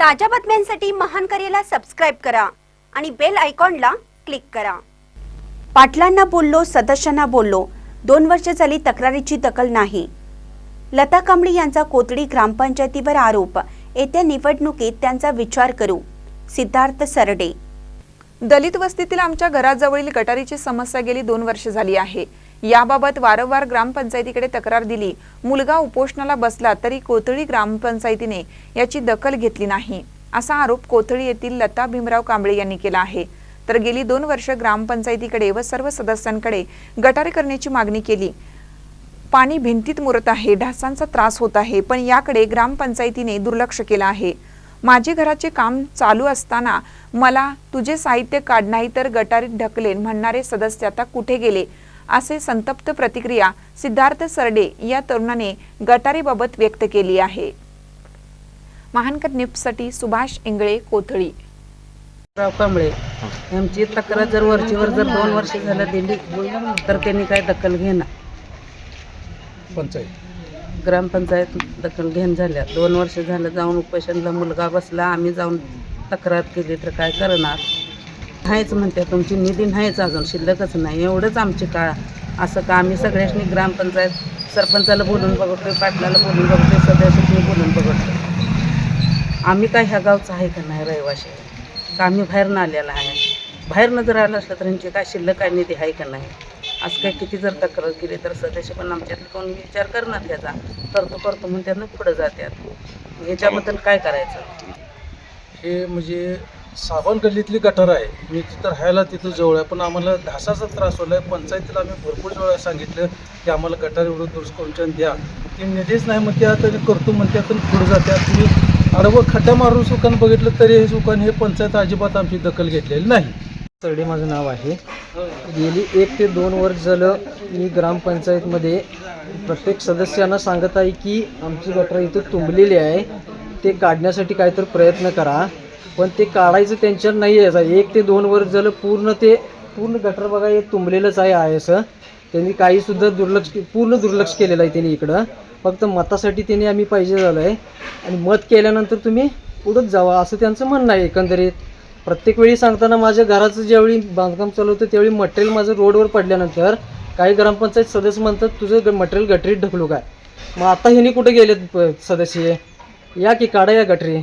ताज्या बातम्यांसाठी महान करेला सबस्क्राईब करा आणि बेल आयकॉनला क्लिक करा. पाटलांना बोललो सदस्यांना बोललो. दोन वर्ष झाली तक्रारीची दखल नाही. लता कांबळी यांचा कोथडी ग्रामपंचायतीवर आरोप. येत्या निवडणुकीत त्यांचा विचार करू. सिद्धार्थ सरडे. दलित वस्तीतील आमच्या घराजवळील गटारीची समस्या गेली दोन वर्ष झाली आहे. याबाबत वारंवार ग्रामपंचायतीकडे तक्रार दिली. मुलगा उपोषणाला बसला तरी कोथळी ग्रामपंचायतीने याची दखल घेतली नाही असा आरोप कोथळी येथील लता भीमराव कांबळे यांनी केला आहे. तर गेली दोन वर्ष ग्रामपंचायतीकडे व सर्व सदस्यांकडे गटारी करण्याची मागणी केली. पाणी भिंतीत मुरत आहे ढासांचा त्रास होत आहे पण याकडे ग्रामपंचायतीने दुर्लक्ष केलं आहे. माझे घराचे काम चालू असताना मला तुझे साहित्य काढ नाही तर गटारीत ढकलेन म्हणणारे सदस्य आता कुठे गेले? असे संतप्त प्रतिक्रिया सिद्धार्थ सरडे या तरुणाने गटारीबाबत व्यक्त केली आहे. महानकर निप्ससाठी सुभाष इंगळे कोथळी. कांबळे आमची तक्रार जर वरचीवर जर दोन वर्ष झालं दिली तर त्यांनी काय दखल घेणार पंचायत. ग्रामपंचायत दखल घेण झाल्या. दोन वर्ष झालं जाऊन उपोषणला मुलगा बसला. आम्ही जाऊन तक्रार केली तर काय करणार? नाहीच म्हणते तुमची निधी नाहीच अजून शिल्लकच नाही एवढंच आमची काळ. असं का आम्ही सगळ्यांनी ग्रामपंचायत सरपंचाला बोलून बघतोय पाटलाला बोलून बघतोय सदस्यांनी बोलून बघतोय. आम्ही काय ह्या गावचं आहे का नाही रहिवाशी का आम्ही बाहेरनं आलेला आहे? बाहेरनं जर आलं असलं तर त्यांची काय शिल्लक काय निधी आहे का नाही? असं काय किती जर तक्रार केली तर सदस्य पण आमच्यातले कोण विचार करणार त्याचा? करतो करतो म्हणून त्यांना पुढं जातात ह्याच्याबद्दल काय करायचं? हे म्हणजे साबण गल्लीतली गटार आहे. मी तिथं राहायला तिथं जवळ आहे. पण आम्हाला ढासाचा त्रास होला आहे पंचायतीला आम्ही भरपूर वेळा सांगितलं की आम्हाला गटार एवढं दुरुस्त करून द्या. ती निधीच नाही म्हणतात आणि करतो म्हणतात आणि पुढं जातात तुम्ही आडवं खड्डा मारून सुकान बघितलं तरी हे सुकान हे पंचायत अजिबात आमची दखल घेतलेली नाही. सरडे माझं नाव आहे. गेली एक ते दोन वर्ष झालं मी ग्रामपंचायतमध्ये प्रत्येक सदस्यांना सांगत आहे की आमची गटर इथं तुंबलेली आहे. ते काढण्यासाठी काहीतरी प्रयत्न करा. पण ते काढायचं त्यांच्यावर नाही आहे एक ते दोन वर्ष झालं पूर्ण ते पूर्ण गटर बघा हे तुंबलेलंच आहे आहे असं त्यांनी काहीसुद्धा दुर्लक्ष पूर्ण दुर्लक्ष केलेलं आहे त्यांनी इकडं. फक्त मतासाठी त्यांनी आम्ही पाहिजे झालं आहे आणि मत केल्यानंतर तुम्ही पुढंच जावा असं त्यांचं म्हणणं आहे एकंदरीत. प्रत्येक वेळी सांगताना माझ्या घराचं ज्यावेळी बांधकाम चालू होतं त्यावेळी मटेरियल माझं रोडवर पडल्यानंतर काही ग्रामपंचायत सदस्य म्हणतात तुझं मटेरियल गटरीत ढकलू काय मग आता ह्यांनी कुठे गेलेत प- सदस्य? या की काढा या गटरी?